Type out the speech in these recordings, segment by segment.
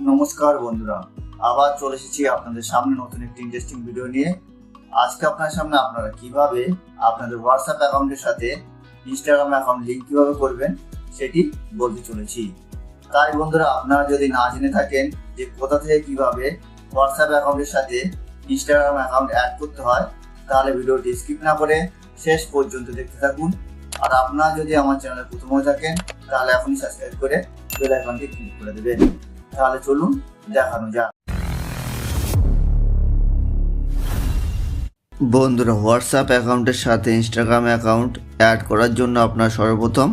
নমস্কার বন্ধুরা, আবার চলে এসেছি আপনাদের সামনে নতুন একটি ইন্টারেস্টিং ভিডিও নিয়ে। আজকে আপনার সামনে আপনারা কীভাবে আপনাদের হোয়াটসঅ্যাপ অ্যাকাউন্টের সাথে ইনস্টাগ্রাম অ্যাকাউন্ট লিঙ্ক কীভাবে করবেন, সেটি বলতে চলেছি। তাই বন্ধুরা, আপনারা যদি না জেনে থাকেন যে কোথা থেকে কীভাবে হোয়াটসঅ্যাপ অ্যাকাউন্টের সাথে ইনস্টাগ্রাম অ্যাকাউন্ট অ্যাড করতে হয়, তাহলে ভিডিওটি স্কিপ না করে শেষ পর্যন্ত দেখতে থাকুন। আর আপনারা যদি আমার চ্যানেলে প্রথম হয়ে থাকেন, তাহলে এখনই সাবস্ক্রাইব করে বেল আইকনটি ক্লিক করে দেবেন। তাহলে চলুন দেখানো যাক। বন্ধুরা হোয়াটসঅ্যাপ অ্যাকাউন্টের সাথে ইনস্টাগ্রাম অ্যাকাউন্ট অ্যাড করার জন্য আপনার সর্বপ্রথম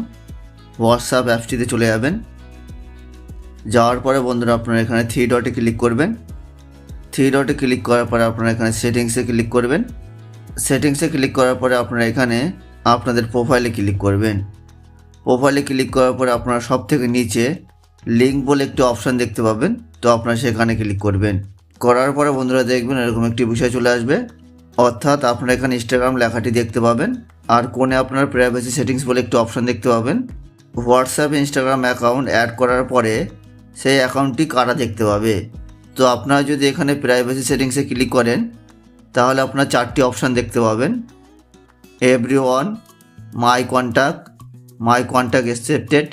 হোয়াটসঅ্যাপ অ্যাপসটিতে চলে যাবেন। যাওয়ার পরে বন্ধুরা, আপনারা এখানে থ্রি ডটে ক্লিক করবেন। থ্রি ডটে ক্লিক করার পরে আপনারা এখানে সেটিংসে ক্লিক করবেন। সেটিংসে ক্লিক করার পরে আপনারা এখানে আপনাদের প্রোফাইলে ক্লিক করবেন। প্রোফাইলে ক্লিক করার পরে আপনারা সব থেকে নিচে লিঙ্ক বলে একটি অপশান দেখতে পাবেন। তো আপনারা সেখানে ক্লিক করবেন। করার পরে বন্ধুরা দেখবেন এরকম একটি বিষয় চলে আসবে। অর্থাৎ আপনারা এখানে ইনস্টাগ্রাম লেখাটি দেখতে পাবেন। আর কোণে আপনার প্রাইভেসি সেটিংস বলে একটি অপশান দেখতে পাবেন। হোয়াটসঅ্যাপ ইনস্টাগ্রাম অ্যাকাউন্ট অ্যাড করার পরে সেই অ্যাকাউন্টটি কারা দেখতে পাবে? তো আপনারা যদি এখানে প্রাইভেসি সেটিংসে ক্লিক করেন, তাহলে আপনার চারটি অপশান দেখতে পাবেন। Every one my contact my contact accepted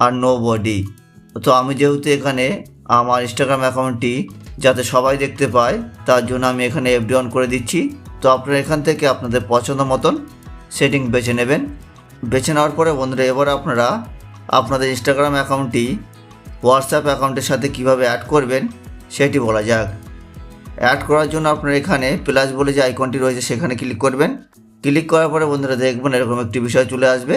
R nobody তো আমি যেহেতু এখানে আমার ইনস্টাগ্রাম অ্যাকাউন্টটি যাতে সবাই দেখতে পায়, তার জন্য আমি এখানে এফডি অন করে দিচ্ছি। তো আপনারা এখান থেকে আপনাদের পছন্দ মতন সেটিং বেছে নেবেন। বেছে নেওয়ার পরে বন্ধুরা, এবার আপনারা আপনাদের ইনস্টাগ্রাম অ্যাকাউন্টটি হোয়াটসঅ্যাপ অ্যাকাউন্টের সাথে কীভাবে অ্যাড করবেন সেটি বলা যাক। অ্যাড করার জন্য আপনারা এখানে প্লাস বলে যে আইকনটি রয়েছে সেখানে ক্লিক করবেন। ক্লিক করার পরে বন্ধুরা দেখবেন এরকম একটি বিষয় চলে আসবে।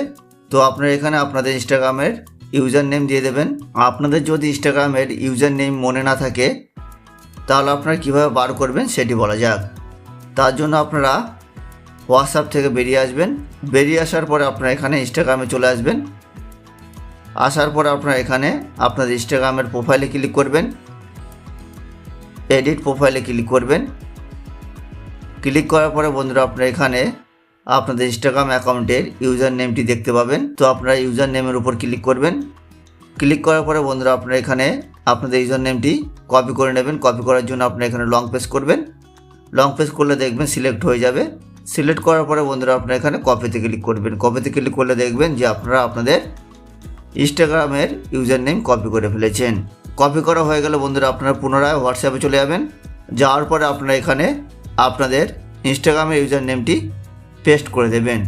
তো আপনারা এখানে আপনাদের ইনস্টাগ্রামের ইউজার নেম দিয়ে দেবেন। আপনাদের যদি ইনস্টাগ্রামের ইউজার নেম মনে না থাকে, তাহলে আপনারা কীভাবে বার করবেন সেটি বলা যাক। তার জন্য আপনারা হোয়াটসঅ্যাপ থেকে বেরিয়ে আসবেন। বেরিয়ে আসার পরে আপনারা এখানে ইনস্টাগ্রামে চলে আসবেন। আসার পরে আপনারা এখানে আপনাদের ইনস্টাগ্রামের প্রোফাইলে ক্লিক করবেন। এডিট প্রোফাইলে ক্লিক করবেন। ক্লিক করার পরে বন্ধুরা, আপনারা এখানে আপনাদের ইনস্টাগ্রাম অ্যাকাউন্টের ইউজার নেমটি দেখতে পাবেন। তো আপনারা ইউজার নেমের উপর ক্লিক করবেন। ক্লিক করার পরে বন্ধুরা আপনারা এখানে আপনাদের ইউজার নেমটি কপি করে নেবেন। কপি করার জন্য আপনারা এখানে লং প্রেস করবেন। লং প্রেস করলে দেখবেন সিলেক্ট হয়ে যাবে। সিলেক্ট করার পরে বন্ধুরা আপনারা এখানে কপিতে ক্লিক করবেন। কপিতে ক্লিক করলে দেখবেন যে আপনারা আপনাদের ইনস্টাগ্রামের ইউজার নেম কপি করে ফেলেছেন। কপি করা হয়ে গেলে বন্ধুরা আপনারা পুনরায় হোয়াটসঅ্যাপে চলে যাবেন। যাওয়ার পরে আপনারা এখানে আপনাদের ইনস্টাগ্রামের ইউজার নেমটি পেস্ট করে দেবেন।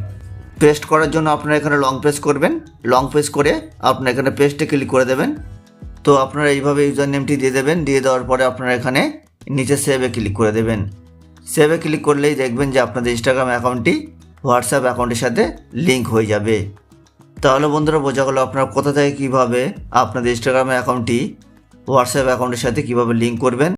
পেস্ট করার জন্য আপনারা এখানে লং প্রেস করবেন। লং প্রেস করে আপনারা এখানে পেস্টে ক্লিক করে দেবেন। তো আপনারা এইভাবে ইউজার নেমটি দিয়ে দেবেন। দিয়ে দেওয়ার পরে আপনারা এখানে নিচে সেভে ক্লিক করে দেবেন। সেভে ক্লিক করলেই দেখবেন যে আপনাদের ইনস্টাগ্রাম অ্যাকাউন্টটি হোয়াটসঅ্যাপ অ্যাকাউন্টের সাথে লিঙ্ক হয়ে যাবে। তাহলে বন্ধুরা বোঝা গেলো আপনারা কোথা থেকে কীভাবে আপনাদের ইনস্টাগ্রাম অ্যাকাউন্টটি হোয়াটসঅ্যাপ অ্যাকাউন্টের সাথে কীভাবে লিঙ্ক করবেন।